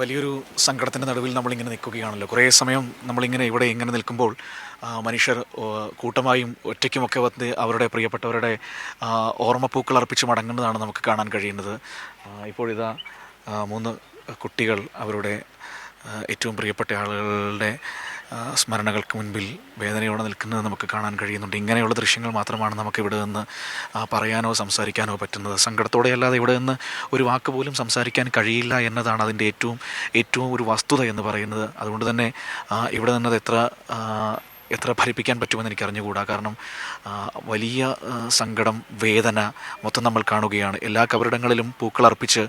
വലിയൊരു സങ്കടത്തിന്റെ നടുവിൽ നമ്മളിങ്ങനെ നിൽക്കുകയാണല്ലോ. കുറേ സമയം നമ്മളിങ്ങനെ ഇവിടെ ഇങ്ങനെ നിൽക്കുമ്പോൾ മനുഷ്യർ കൂട്ടമായും ഒറ്റയ്ക്കുമൊക്കെ വന്ന് അവരുടെ പ്രിയപ്പെട്ടവരുടെ ഓർമ്മപ്പൂക്കൾ അർപ്പിച്ച് മടങ്ങുന്നതാണ് നമുക്ക് കാണാൻ കഴിയുന്നത്. ഇപ്പോഴിതാ മൂന്ന് കുട്ടികൾ അവരുടെ ഏറ്റവും പ്രിയപ്പെട്ട ആളുകളുടെ സ്മരണകൾക്ക് മുൻപിൽ വേദനയോടെ നിൽക്കുന്നത് നമുക്ക് കാണാൻ കഴിയുന്നുണ്ട്. ഇങ്ങനെയുള്ള ദൃശ്യങ്ങൾ മാത്രമാണ് നമുക്ക് ഇവിടെ നിന്ന് പറയാനോ സംസാരിക്കാനോ പറ്റുന്നത്. സങ്കടത്തോടെ അല്ലാതെ ഇവിടെ നിന്ന് ഒരു വാക്ക് പോലും സംസാരിക്കാൻ കഴിയില്ല എന്നതാണ് അതിന്റെ ഏറ്റവും ഏറ്റവും ഒരു വസ്തുത എന്ന് പറയുന്നത്. അതുകൊണ്ട് തന്നെ ഇവിടെ നിന്നത് എത്ര എത്ര ഭരിപ്പിക്കാൻ പറ്റുമെന്ന് എനിക്ക് അറിഞ്ഞുകൂടാ കാരണം വലിയ സങ്കടം വേദന മൊത്തം നമ്മൾ കാണുകയാണ്. എല്ലാ കബറിടങ്ങളിലും പൂക്കൾ അർപ്പിച്ച്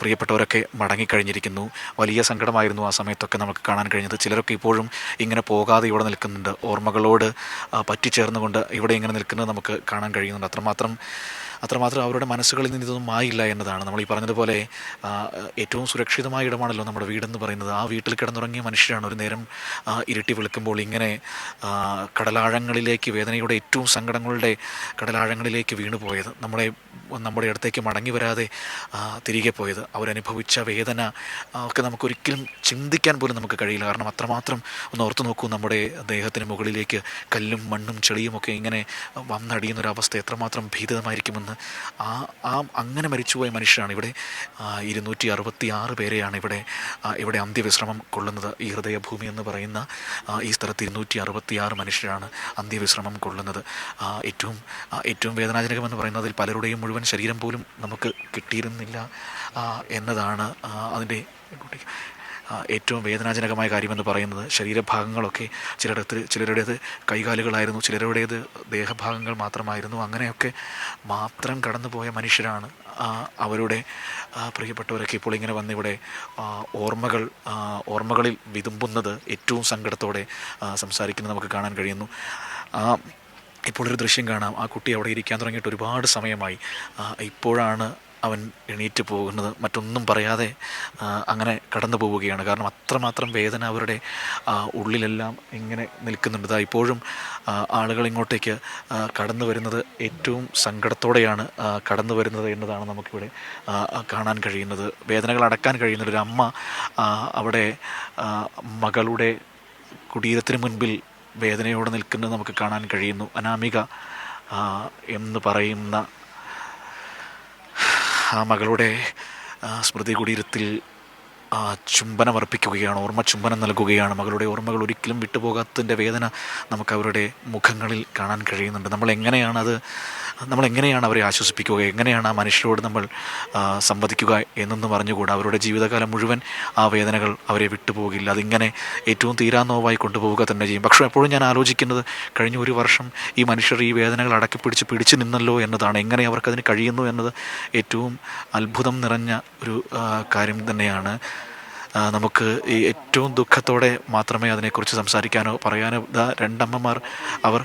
പ്രിയപ്പെട്ടവരൊക്കെ മടങ്ങിക്കഴിഞ്ഞിരിക്കുന്നു. വലിയ സങ്കടമായിരുന്നു ആ സമയത്തൊക്കെ നമുക്ക് കാണാൻ കഴിഞ്ഞത്. ചിലരൊക്കെ ഇപ്പോഴും ഇങ്ങനെ പോകാതെ ഇവിടെ നിൽക്കുന്നുണ്ട്. ഓർമ്മകളോട് പറ്റിച്ചേർന്നുകൊണ്ട് ഇവിടെ ഇങ്ങനെ നിൽക്കുന്നത് നമുക്ക് കാണാൻ കഴിയുന്നുണ്ട്. അത്രമാത്രം അത്രമാത്രം അവരുടെ മനസ്സുകളിൽ നിന്ന് ഇതൊന്നും ആയില്ല എന്നതാണ്. നമ്മൾ ഈ പറഞ്ഞതുപോലെ ഏറ്റവും സുരക്ഷിതമായ ഇടമാണല്ലോ നമ്മുടെ വീടെന്ന് പറയുന്നത്. ആ വീട്ടിൽ കിടന്നുറങ്ങിയ മനുഷ്യരാണ് ഒരു നേരം ഇരുട്ടി വിളിക്കുമ്പോൾ ഇങ്ങനെ കടലാഴങ്ങളിലേക്ക് വേദനയുടെ ഏറ്റവും സങ്കടങ്ങളുടെ കടലാഴങ്ങളിലേക്ക് വീണുപോയത്. നമ്മളെ നമ്മുടെ അടുത്തേക്ക് മടങ്ങി വരാതെ തിരികെ പോയത്. അവരനുഭവിച്ച വേദന ഒക്കെ നമുക്കൊരിക്കലും ചിന്തിക്കാൻ പോലും നമുക്ക് കഴിയില്ല. കാരണം അത്രമാത്രം ഒന്ന് ഓർത്തു നോക്കൂ നമ്മുടെ ദേഹത്തിന് മുകളിലേക്ക് കല്ലും മണ്ണും ചെളിയും ഒക്കെ ഇങ്ങനെ വന്നടിയുന്നൊരവസ്ഥ എത്രമാത്രം ഭീതിതമായിരിക്കുമെന്ന്. ആ ആ അങ്ങനെ മരിച്ചുപോയ മനുഷ്യരാണ് ഇവിടെ ഇരുന്നൂറ്റി അറുപത്തി ആറ് പേരെയാണ് ഇവിടെ ഇവിടെ അന്ത്യവിശ്രമം കൊള്ളുന്നത്. ഈ ഹൃദയഭൂമി എന്ന് പറയുന്ന ഈ സ്ഥലത്ത് ഇരുന്നൂറ്റി അറുപത്തി ആറ് മനുഷ്യരാണ് അന്ത്യവിശ്രമം കൊള്ളുന്നത്. ഏറ്റവും ഏറ്റവും വേദനാജനകമെന്ന് പറയുന്നതിൽ പലരുടെയും മുഴുവൻ ശരീരം പോലും നമുക്ക് കിട്ടിയിരുന്നില്ല എന്നതാണ് അതിന്റെ ഏറ്റവും വേദനാജനകമായ കാര്യമെന്ന് പറയുന്നത് ശരീരഭാഗങ്ങളൊക്കെ ചിലയിടത്ത് ചിലരുടേത് കൈകാലുകളായിരുന്നു ചിലരുടേത് ദേഹഭാഗങ്ങൾ മാത്രമായിരുന്നു. അങ്ങനെയൊക്കെ മാത്രം കടന്നുപോയ മനുഷ്യരാണ് അവരുടെ പ്രിയപ്പെട്ടവരൊക്കെ ഇപ്പോൾ ഇങ്ങനെ വന്നിവിടെ ഓർമ്മകൾ ഓർമ്മകളിൽ വിതുമ്പുന്നത് ഏറ്റവും സങ്കടത്തോടെ സംസാരിക്കുന്നത് നമുക്ക് കാണാൻ കഴിയുന്നു. ഇപ്പോൾ ഒരു ദൃശ്യം കാണാം. ആ കുട്ടി അവിടെ ഇരിക്കാൻ തുടങ്ങിയിട്ട് ഒരുപാട് സമയമായി. ഇപ്പോഴാണ് അവൻ എണീറ്റ് പോകുന്നത് മറ്റൊന്നും പറയാതെ അങ്ങനെ കടന്നു പോവുകയാണ്. കാരണം അത്രമാത്രം വേദന അവരുടെ ഉള്ളിലെല്ലാം ഇങ്ങനെ നിൽക്കുന്നുണ്ട്. ഇപ്പോഴും ആളുകൾ ഇങ്ങോട്ടേക്ക് കടന്നു വരുന്നത് ഏറ്റവും സങ്കടത്തോടെയാണ് കടന്നു വരുന്നത് എന്നതാണ് നമുക്കിവിടെ കാണാൻ കഴിയുന്നത്. വേദനകൾ അടക്കാൻ കഴിയുന്ന ഒരു അമ്മ അവിടെ മകളുടെ കുടീരത്തിന് മുൻപിൽ വേദനയോടെ നിൽക്കുന്നത് നമുക്ക് കാണാൻ കഴിയുന്നു. അനാമിക എന്ന് പറയുന്ന ആ മകളുടെ സ്മൃതി കുടീരത്തിൽ ചുംബനം അർപ്പിക്കുകയാണ് ഓർമ്മ ചുംബനം നൽകുകയാണ്. മകളുടെ ഓർമ്മകൾ ഒരിക്കലും വിട്ടുപോകാത്തതിന്റെ വേദന നമുക്ക് അവരുടെ മുഖങ്ങളിൽ കാണാൻ കഴിയുന്നുണ്ട്. നമ്മൾ എങ്ങനെയാണ് അത് നമ്മൾ എങ്ങനെയാണ് അവരെ ആശ്വസിപ്പിക്കുക? എങ്ങനെയാണ് ആ മനുഷ്യരോട് നമ്മൾ സംവദിക്കുക എന്നൊന്നും പറഞ്ഞുകൂടാ? അവരുടെ ജീവിതകാലം മുഴുവൻ ആ വേദനകൾ അവരെ വിട്ടുപോകില്ല. അതിങ്ങനെ ഏറ്റവും തീരാ നോവായി കൊണ്ടുപോവുക തന്നെ ചെയ്യും. പക്ഷേ എപ്പോഴും ഞാൻ ആലോചിക്കുന്നത് കഴിഞ്ഞ ഒരു വർഷം ഈ മനുഷ്യർ ഈ വേദനകൾ അടക്കി പിടിച്ച് പിടിച്ചു നിന്നല്ലോ എന്നതാണ്. എങ്ങനെ അവർക്കതിന് കഴിയുന്നു എന്നത് ഏറ്റവും അത്ഭുതം നിറഞ്ഞ ഒരു കാര്യം തന്നെയാണ്. നമുക്ക് ഈ ഏറ്റവും ദുഃഖത്തോടെ മാത്രമേ അതിനെക്കുറിച്ച് സംസാരിക്കാനോ പറയാനോ രണ്ടമ്മമാർ അവർ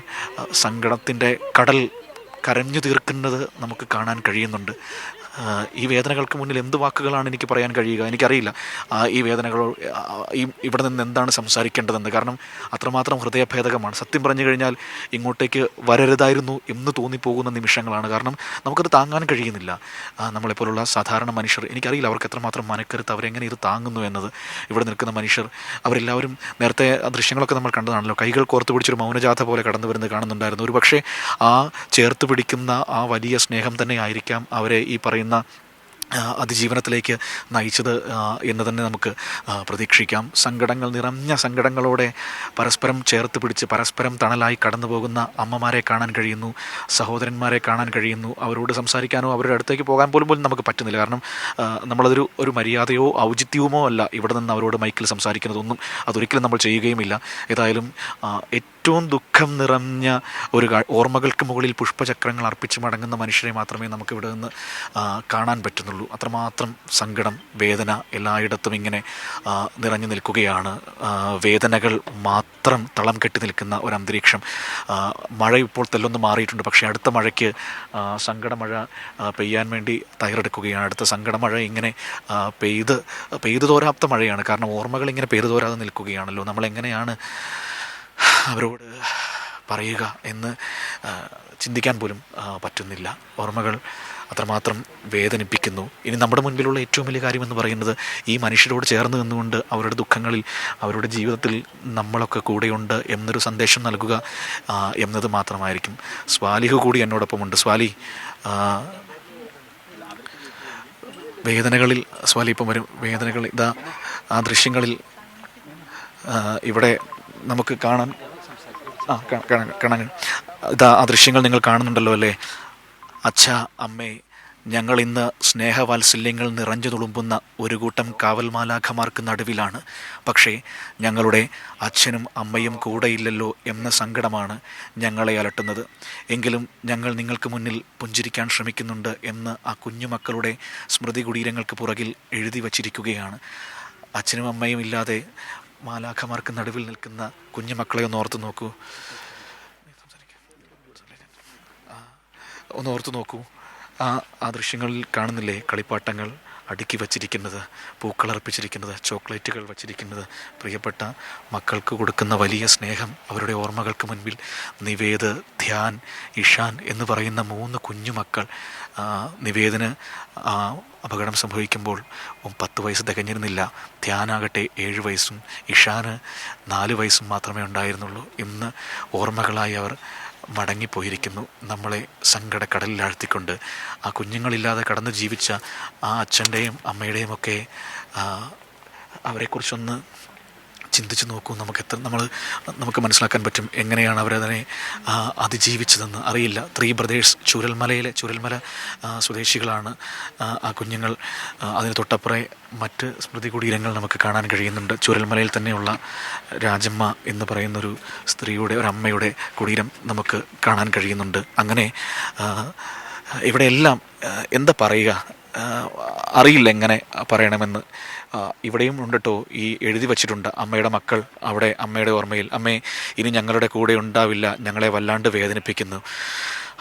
സങ്കടത്തിന്റെ കടൽ കരഞ്ഞു തീർക്കുന്നത് നമുക്ക് കാണാൻ കഴിയുന്നുണ്ട്. ഈ വേദനകൾക്ക് മുന്നിൽ എന്ത് വാക്കുകളാണ് എനിക്ക് പറയാൻ കഴിയുക? എനിക്കറിയില്ല. ഈ വേദനകളോ ഈ ഇവിടെ നിന്ന് എന്താണ് സംസാരിക്കേണ്ടതെന്ന്. കാരണം അത്രമാത്രം ഹൃദയഭേദകമാണ്. സത്യം പറഞ്ഞു കഴിഞ്ഞാൽ ഇങ്ങോട്ടേക്ക് വരരുതായിരുന്നു എന്ന് തോന്നിപ്പോകുന്ന നിമിഷങ്ങളാണ്. കാരണം നമുക്കത് താങ്ങാൻ കഴിയുന്നില്ല. നമ്മളെപ്പോലുള്ള സാധാരണ മനുഷ്യർ എനിക്കറിയില്ല അവർക്ക് എത്രമാത്രം മനക്കരുത്ത് അവരെങ്ങനെ ഇത് താങ്ങുന്നു എന്നത്. ഇവിടെ നിൽക്കുന്ന മനുഷ്യർ അവരെല്ലാവരും നേരത്തെ ദൃശ്യങ്ങളൊക്കെ നമ്മൾ കണ്ടതാണല്ലോ. കൈകൾ കോർത്ത് പിടിച്ചൊരു മൗനജാഥ പോലെ കടന്നു വരുന്നത് കാണുന്നുണ്ടായിരുന്നു. ഒരു പക്ഷേ ആ ചേർത്ത് പിടിക്കുന്ന ആ വലിയ സ്നേഹം തന്നെ ആയിരിക്കാം അവരെ ഈ പറയുന്ന അതിജീവനത്തിലേക്ക് നയിച്ചത് എന്ന് തന്നെ നമുക്ക് പ്രതീക്ഷിക്കാം. സങ്കടങ്ങൾ നിറഞ്ഞ സങ്കടങ്ങളോടെ പരസ്പരം ചേർത്ത് പിടിച്ച് പരസ്പരം തണലായി കടന്നു പോകുന്ന അമ്മമാരെ കാണാൻ കഴിയുന്നു സഹോദരന്മാരെ കാണാൻ കഴിയുന്നു. അവരോട് സംസാരിക്കാനോ അവരുടെ അടുത്തേക്ക് പോകാൻ പോലും പോലും നമുക്ക് പറ്റുന്നില്ല. കാരണം നമ്മളതൊരു ഒരു മര്യാദയോ ഔചിത്യവുമോ അല്ല ഇവിടെ നിന്ന് അവരോട് മൈക്കിൽ സംസാരിക്കുന്നതൊന്നും അതൊരിക്കലും നമ്മൾ ചെയ്യുകയുമില്ല. ഏതായാലും ഏറ്റവും ദുഃഖം നിറഞ്ഞ ഒരു ഓർമ്മകൾക്ക് മുകളിൽ പുഷ്പചക്രങ്ങൾ അർപ്പിച്ച് മടങ്ങുന്ന മനുഷ്യരെ മാത്രമേ നമുക്ക് ഇവിടെ നിന്ന് കാണാൻ പറ്റുന്നുള്ളൂ. അത്രമാത്രം സങ്കടം വേദന എല്ലായിടത്തും ഇങ്ങനെ നിറഞ്ഞു നിൽക്കുകയാണ്. വേദനകൾ മാത്രം തളം കെട്ടി നിൽക്കുന്ന ഒരു അന്തരീക്ഷം. മഴ ഇപ്പോൾ തെല്ലൊന്ന് മാറിയിട്ടുണ്ട്. പക്ഷേ അടുത്ത മഴയ്ക്ക് സങ്കടമഴ പെയ്യാൻ വേണ്ടി തയ്യാറെടുക്കുകയാണ്. അടുത്ത സങ്കടമഴ ഇങ്ങനെ പെയ്ത് പെയ്തു തോരാത്ത മഴയാണ്. കാരണം ഓർമ്മകൾ ഇങ്ങനെ പെയ്തു തോരാതെ നിൽക്കുകയാണല്ലോ. നമ്മളെങ്ങനെയാണ് അവരോട് പറയുക എന്ന് ചിന്തിക്കാൻ പോലും പറ്റുന്നില്ല. ഓർമ്മകൾ അത്രമാത്രം വേദനിപ്പിക്കുന്നു. ഇനി നമ്മുടെ മുൻപിലുള്ള ഏറ്റവും വലിയ കാര്യമെന്ന് പറയുന്നത് ഈ മനുഷ്യരോട് ചേർന്ന് നിന്നുകൊണ്ട് അവരുടെ ദുഃഖങ്ങളിൽ അവരുടെ ജീവിതത്തിൽ നമ്മളൊക്കെ കൂടെയുണ്ട് എന്നൊരു സന്ദേശം നൽകുക എന്നത് മാത്രമായിരിക്കും. സ്വാലിഹ് കൂടി എന്നോടൊപ്പമുണ്ട്. സ്വാലി വേദനകളിൽ സ്വാലി ഇപ്പം വരും. വേദനകൾ ഇതാ ആ ദൃശ്യങ്ങളിൽ ഇവിടെ നമുക്ക് കാണാൻ ആ കാണാൻ കാണാൻ. ഇതാ ആ ദൃശ്യങ്ങൾ നിങ്ങൾ കാണുന്നുണ്ടല്ലോ അല്ലേ? അച്ഛ അമ്മേ ഞങ്ങൾ ഇന്ന് സ്നേഹവാത്സല്യങ്ങൾ നിറഞ്ഞു തുളുമ്പുന്ന ഒരു കൂട്ടം കാവൽമാലാഖമാർക്ക് നടുവിലാണ്. പക്ഷേ ഞങ്ങളുടെ അച്ഛനും അമ്മയും കൂടെയില്ലല്ലോ എന്ന സങ്കടമാണ് ഞങ്ങളെ അലട്ടുന്നത്. എങ്കിലും ഞങ്ങൾ നിങ്ങൾക്ക് മുന്നിൽ പുഞ്ചിരിക്കാൻ ശ്രമിക്കുന്നുണ്ട് എന്ന് ആ കുഞ്ഞുമക്കളുടെ സ്മൃതി കുടീരങ്ങൾക്ക് പുറകിൽ എഴുതി വച്ചിരിക്കുകയാണ്. അച്ഛനും അമ്മയും ഇല്ലാതെ മാലാഖമാർക്ക് നടുവിൽ നിൽക്കുന്ന കുഞ്ഞുമക്കളെ ഒന്ന് ഓർത്തു നോക്കൂ. ഒന്ന് ഓർത്തു നോക്കൂ. ആ ആ ദൃശ്യങ്ങളിൽ കാണുന്നില്ലേ കളിപ്പാട്ടങ്ങൾ അടുക്കി വച്ചിരിക്കുന്നത് പൂക്കൾ അർപ്പിച്ചിരിക്കുന്നത് ചോക്ലേറ്റുകൾ വച്ചിരിക്കുന്നത്. പ്രിയപ്പെട്ട മക്കൾക്ക് കൊടുക്കുന്ന വലിയ സ്നേഹം അവരുടെ ഓർമ്മകൾക്ക് മുൻപിൽ. നിവേദ് ധ്യാൻ ഇഷാൻ എന്ന് പറയുന്ന മൂന്ന് കുഞ്ഞുമക്കൾ ആ, നിവേദിന് അപകടം സംഭവിക്കുമ്പോൾ പത്ത് വയസ്സ് തികഞ്ഞിരുന്നില്ല. ധ്യാനാകട്ടെ ഏഴ് വയസ്സും ഇഷാന് നാല് വയസ്സും മാത്രമേ ഉണ്ടായിരുന്നുള്ളൂ. ഇന്ന് ഓർമ്മകളായി അവർ മടങ്ങിപ്പോയിരിക്കുന്നു. നമ്മളെ സങ്കടക്കടലിൽ ആഴ്ത്തിക്കൊണ്ട് ആ കുഞ്ഞുങ്ങളില്ലാതെ കടന്ന് ജീവിച്ച ആ അച്ഛന്റെയും അമ്മയുടെയും ഒക്കെ അവരെക്കുറിച്ചൊന്ന് ചിന്തിച്ച് നോക്കൂ. നമുക്ക് എത്ര നമ്മൾ നമുക്ക് മനസ്സിലാക്കാൻ പറ്റും എങ്ങനെയാണ് അവരതിനെ അതിജീവിച്ചതെന്ന്. അറിയില്ല. ത്രീ ബ്രദേഴ്സ് ചുരൽമലയിലെ ചുരൽമല സ്വദേശികളാണ് ആ, കുഞ്ഞുങ്ങൾ. അതിന് തൊട്ടപ്പുറേ മറ്റ് സ്മൃതി കുടീരങ്ങൾ നമുക്ക് കാണാൻ കഴിയുന്നുണ്ട്. ചുരൽമലയിൽ തന്നെയുള്ള രാജമ്മ എന്ന് പറയുന്നൊരു സ്ത്രീയുടെ ഒരു അമ്മയുടെ കുടീരം നമുക്ക് കാണാൻ കഴിയുന്നുണ്ട്. അങ്ങനെ ഇവിടെയെല്ലാം എന്താ പറയുക? അറിയില്ല എങ്ങനെ പറയണമെന്ന്. ഇവിടെയും ഉണ്ട് കേട്ടോ ഈ എഴുതി വച്ചിട്ടുണ്ട് അമ്മയുടെ മക്കൾ അവിടെ അമ്മയുടെ ഓർമ്മയിൽ. അമ്മേ ഇനി ഞങ്ങളുടെ കൂടെ ഉണ്ടാവില്ല ഞങ്ങളെ വല്ലാണ്ട് വേദനിപ്പിക്കുന്നു.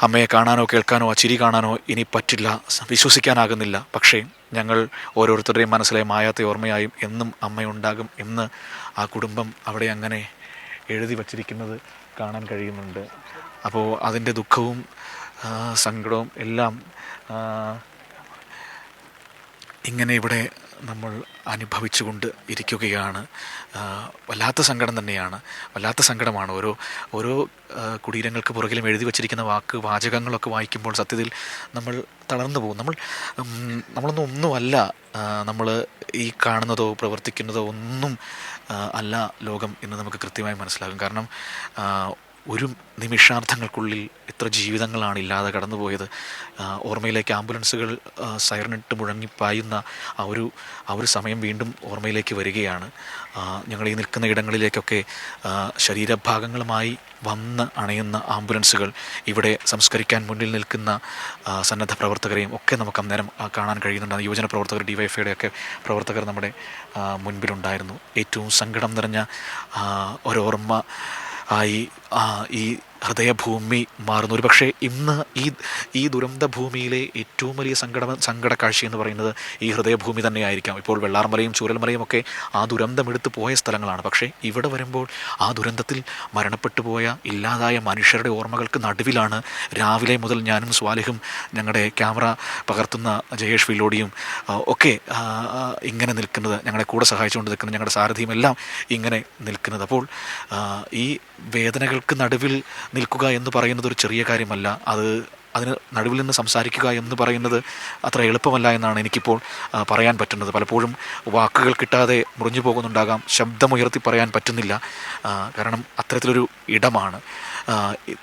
അമ്മയെ കാണാനോ കേൾക്കാനോ ആ ചിരി കാണാനോ ഇനി പറ്റില്ല വിശ്വസിക്കാനാകുന്നില്ല. പക്ഷേ ഞങ്ങൾ ഓരോരുത്തരുടെയും മനസ്സിലെ മായാത്ത ഓർമ്മയായും എന്നും അമ്മയുണ്ടാകും എന്ന് ആ കുടുംബം അവിടെ അങ്ങനെ എഴുതി വച്ചിരിക്കുന്നത് കാണാൻ കഴിയുന്നുണ്ട്. അപ്പോൾ അതിന്റെ ദുഃഖവും സങ്കടവും എല്ലാം ഇങ്ങനെ ഇവിടെ നമ്മൾ അനുഭവിച്ചുകൊണ്ട് ഇരിക്കുകയാണ്. വല്ലാത്ത സങ്കടം തന്നെയാണ്. വല്ലാത്ത സങ്കടമാണ്. ഓരോ ഓരോ കുടീരങ്ങൾക്ക് പുറകിലും എഴുതി വച്ചിരിക്കുന്ന വാക്ക് വാചകങ്ങളൊക്കെ വായിക്കുമ്പോൾ സത്യത്തിൽ നമ്മൾ തളർന്നു പോകും. നമ്മൾ നമ്മളൊന്നും ഒന്നുമല്ല നമ്മൾ ഈ കാണുന്നതോ പ്രവർത്തിക്കുന്നതോ ഒന്നും അല്ല ലോകം എന്ന് നമുക്ക് കൃത്യമായി മനസ്സിലാകും. കാരണം ഒരു നിമിഷാർത്ഥങ്ങൾക്കുള്ളിൽ എത്ര ജീവിതങ്ങളാണ് ഇല്ലാതെ കടന്നുപോയത്. ഓർമ്മയിലേക്ക് ആംബുലൻസുകൾ സൈറനിട്ട് മുഴങ്ങി പായുന്ന ആ ഒരു ആ ഒരു സമയം വീണ്ടും ഓർമ്മയിലേക്ക് വരികയാണ്. ഞങ്ങൾ ഈ നിൽക്കുന്ന ഇടങ്ങളിലേക്കൊക്കെ ശരീരഭാഗങ്ങളുമായി വന്ന് അണയുന്ന ആംബുലൻസുകൾ ഇവിടെ സംസ്കരിക്കാൻ മുന്നിൽ നിൽക്കുന്ന സന്നദ്ധ പ്രവർത്തകരെയും ഒക്കെ നമുക്ക് അന്നേരം കാണാൻ കഴിയുന്നുണ്ട്. യുവജന പ്രവർത്തകർ ഡിവൈഫൈയുടെ ഒക്കെ പ്രവർത്തകർ നമ്മുടെ മുൻപിലുണ്ടായിരുന്നു. ഏറ്റവും സങ്കടം നിറഞ്ഞ ആ, ഒരോർമ്മ ആയി ആ, ഈ ഹൃദയഭൂമി മാറുന്നു. ഒരു പക്ഷേ ഇന്ന് ഈ ഈ ദുരന്ത ഭൂമിയിലെ ഏറ്റവും വലിയ സങ്കട സങ്കട കാഴ്ച എന്ന് പറയുന്നത് ഈ ഹൃദയഭൂമി തന്നെയായിരിക്കാം. ഇപ്പോൾ വെള്ളാർമലയും ചൂരൽമലയും ഒക്കെ ആ ദുരന്തം എടുത്തു പോയ സ്ഥലങ്ങളാണ്. പക്ഷേ ഇവിടെ വരുമ്പോൾ ആ ദുരന്തത്തിൽ മരണപ്പെട്ടു പോയ ഇല്ലാതായ മനുഷ്യരുടെ ഓർമ്മകൾക്ക് നടുവിലാണ് രാവിലെ മുതൽ ഞാനും സ്വാലിഹും ഞങ്ങളുടെ ക്യാമറ പകർത്തുന്ന ജയേഷ് വിലോടിയും ഒക്കെ ഇങ്ങനെ നിൽക്കുന്നത് ഞങ്ങളെ കൂടെ സഹായിച്ചുകൊണ്ട് നിൽക്കുന്ന ഞങ്ങളുടെ സാരഥിയും എല്ലാം ഇങ്ങനെ നിൽക്കുന്നത്. അപ്പോൾ ഈ വേദനകൾക്ക് നടുവിൽ നിൽക്കുക എന്ന് പറയുന്നത് ഒരു ചെറിയ കാര്യമല്ല. അത് അതിന് നടുവിൽ നിന്ന് സംസാരിക്കുക എന്ന് പറയുന്നത് അത്ര എളുപ്പമല്ല എന്നാണ് എനിക്കിപ്പോൾ പറയാൻ പറ്റുന്നത്. പലപ്പോഴും വാക്കുകൾ കിട്ടാതെ മുറിഞ്ഞു പോകുന്നുണ്ടാകാം ശബ്ദമുയർത്തി പറയാൻ പറ്റുന്നില്ല കാരണം അത്തരത്തിലൊരു ഇടമാണ്.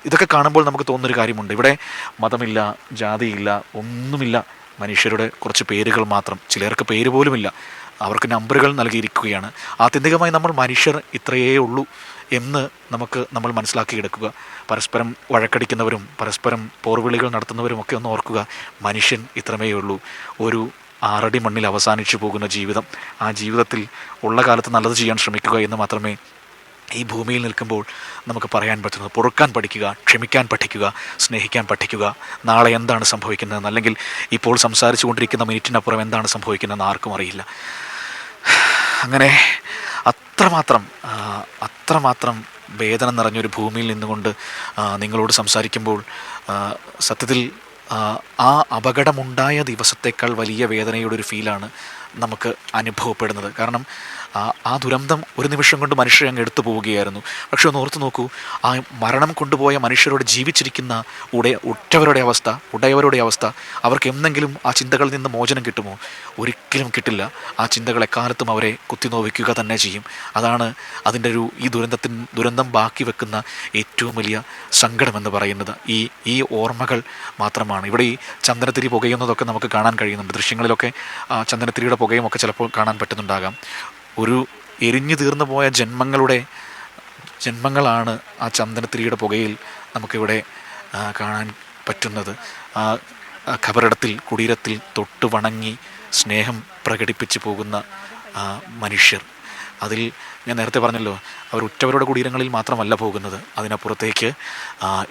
ഇതൊക്കെ കാണുമ്പോൾ നമുക്ക് തോന്നുന്നൊരു കാര്യമുണ്ട്. ഇവിടെ മതമില്ല ജാതിയില്ല ഒന്നുമില്ല. മനുഷ്യരുടെ കുറച്ച് പേരുകൾ മാത്രം. ചിലർക്ക് പേര് പോലുമില്ല. അവർക്ക് നമ്പറുകൾ നൽകിയിരിക്കുകയാണ്. ആത്യന്തികമായി നമ്മൾ മനുഷ്യർ ഇത്രയേ ഉള്ളൂ എന്ന് നമുക്ക് നമ്മൾ മനസ്സിലാക്കിയെടുക്കുക പരസ്പരം വഴക്കടിക്കുന്നവരും പരസ്പരം പോർവിളികൾ നടത്തുന്നവരും ഒക്കെ ഒന്ന് ഓർക്കുക മനുഷ്യൻ ഇത്രമേ ഉള്ളൂ. ഒരു ആറടി മണ്ണിൽ അവസാനിച്ചു പോകുന്ന ജീവിതം ആ ജീവിതത്തിൽ ഉള്ള കാലത്ത് നല്ലത് ചെയ്യാൻ ശ്രമിക്കുക എന്ന് മാത്രമേ ഈ ഭൂമിയിൽ നിൽക്കുമ്പോൾ നമുക്ക് പറയാൻ പറ്റുന്നത്. പൊറുക്കാൻ പഠിക്കുക ക്ഷമിക്കാൻ പഠിക്കുക സ്നേഹിക്കാൻ പഠിക്കുക. നാളെ എന്താണ് സംഭവിക്കുന്നതെന്ന് അല്ലെങ്കിൽ ഇപ്പോൾ സംസാരിച്ചു കൊണ്ടിരിക്കുന്ന മിനിറ്റിനപ്പുറം എന്താണ് സംഭവിക്കുന്നതെന്ന് ആർക്കും അറിയില്ല. അങ്ങനെ അത്രമാത്രം അത്രമാത്രം വേദന നിറഞ്ഞൊരു ഭൂമിയിൽ നിന്നുകൊണ്ട് നിങ്ങളോട് സംസാരിക്കുമ്പോൾ സത്യത്തിൽ ആ, അപകടമുണ്ടായ ദിവസത്തേക്കാൾ വലിയ വേദനയുടെ ഒരു ഫീലാണ് നമുക്ക് അനുഭവപ്പെടുന്നത്. കാരണം ആ ദുരന്തം ഒരു നിമിഷം കൊണ്ട് മനുഷ്യരെ അങ്ങ് എടുത്തു പോവുകയായിരുന്നു. പക്ഷെ ഒന്ന് ഓർത്തു നോക്കൂ ആ മരണം കൊണ്ടുപോയ മനുഷ്യരോട് ജീവിച്ചിരിക്കുന്ന ഉടയ ഉറ്റവരുടെ അവസ്ഥ ഉടയവരുടെ അവസ്ഥ അവർക്ക് എന്തെങ്കിലും ആ ചിന്തകളിൽ നിന്ന് മോചനം കിട്ടുമോ? ഒരിക്കലും കിട്ടില്ല. ആ ചിന്തകൾ എക്കാലത്തും അവരെ കുത്തിനോവിക്കുക തന്നെ ചെയ്യും. അതാണ് അതിന്റെ ഒരു ഈ ദുരന്തത്തിൻ ദുരന്തം ബാക്കി വെക്കുന്ന ഏറ്റവും വലിയ സങ്കടമെന്ന് പറയുന്നത്. ഈ ഈ ഓർമ്മകൾ മാത്രമാണ്. ഇവിടെ ഈ ചന്ദനത്തിരി പുകയുന്നതൊക്കെ നമുക്ക് കാണാൻ കഴിയുന്നുണ്ട്. ദൃശ്യങ്ങളിലൊക്കെ ചന്ദനത്തിരിയുടെ പുകയും ഒക്കെ ചിലപ്പോൾ കാണാൻ പറ്റുന്നുണ്ടാകാം. ഒരു എരിഞ്ഞു തീർന്നു പോയ ജന്മങ്ങളുടെ ജന്മങ്ങളാണ് ആ ചന്ദനത്തിരിയുടെ പുകയിൽ നമുക്കിവിടെ കാണാൻ പറ്റുന്നത്. ആ ഖബറിടത്തിൽ കുടീരത്തിൽ തൊട്ട് വണങ്ങി സ്നേഹം പ്രകടിപ്പിച്ചു പോകുന്ന മനുഷ്യർ. അതിൽ ഞാൻ നേരത്തെ പറഞ്ഞല്ലോ അവർ ഉറ്റവരുടെ കുടീരങ്ങളിൽ മാത്രമല്ല പോകുന്നത്. അതിനപ്പുറത്തേക്ക്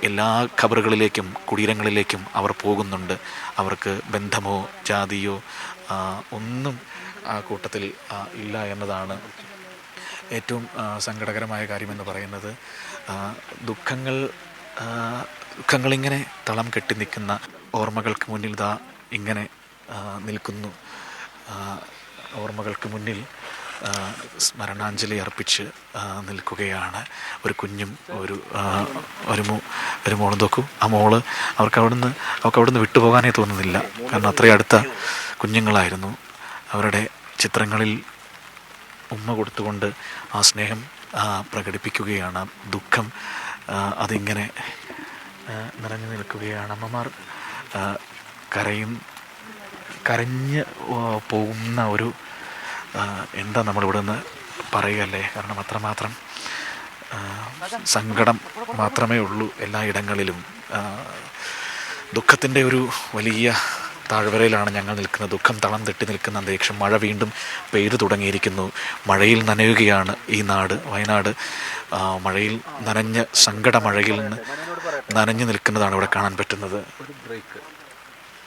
എല്ലാ ഖബറുകളിലേക്കും കുടീരങ്ങളിലേക്കും അവർ പോകുന്നുണ്ട്. അവർക്ക് ബന്ധമോ ജാതിയോ ഒന്നും ആ കൂട്ടത്തിൽ ഇല്ല എന്നതാണ് ഏറ്റവും സങ്കടകരമായ കാര്യമെന്ന് പറയുന്നത്. ദുഃഖങ്ങൾ ദുഃഖങ്ങളിങ്ങനെ തളം കെട്ടി നിൽക്കുന്ന ഓർമ്മകൾക്ക് മുന്നിൽ ഇതാ ഇങ്ങനെ നിൽക്കുന്നു. ഓർമ്മകൾക്ക് മുന്നിൽ സ്മരണാഞ്ജലി അർപ്പിച്ച് നിൽക്കുകയാണ് ഒരു കുഞ്ഞും ഒരു ഒരു മോ ഒരു മോളും. നോക്കൂ ആ മോൾ അവർക്ക് അവിടുന്ന് അവർക്ക് അവിടുന്ന് വിട്ടുപോകാനേ തോന്നുന്നില്ല. കാരണം അത്രയും അടുത്ത കുഞ്ഞുങ്ങളായിരുന്നു. അവരുടെ ചിത്രങ്ങളിൽ ഉമ്മ കൊടുത്തുകൊണ്ട് ആ സ്നേഹം പ്രകടിപ്പിക്കുകയാണ്. ദുഃഖം അതിങ്ങനെ നിറഞ്ഞു നിൽക്കുകയാണ്. അമ്മമാർ കരയും കരഞ്ഞ് പോകുന്ന ഒരു എന്താ നമ്മളിവിടെ നിന്ന് പറയുകയല്ലേ? കാരണം അത്രമാത്രം സങ്കടം മാത്രമേ ഉള്ളൂ എല്ലാ ഇടങ്ങളിലും. ദുഃഖത്തിന്റെ ഒരു വലിയ താഴ്വരയിലാണ് ഞങ്ങൾ നിൽക്കുന്നത്. ദുഃഖം തളം തെട്ടി നിൽക്കുന്ന അന്തരീക്ഷം. മഴ വീണ്ടും പെയ്തു തുടങ്ങിയിരിക്കുന്നു. മഴയിൽ നനയുകയാണ് ഈ നാട്. വയനാട് മഴയിൽ നനഞ്ഞ സങ്കട മഴയിൽ നിന്ന് നനഞ്ഞു നിൽക്കുന്നതാണ് ഇവിടെ കാണാൻ പറ്റുന്നത്.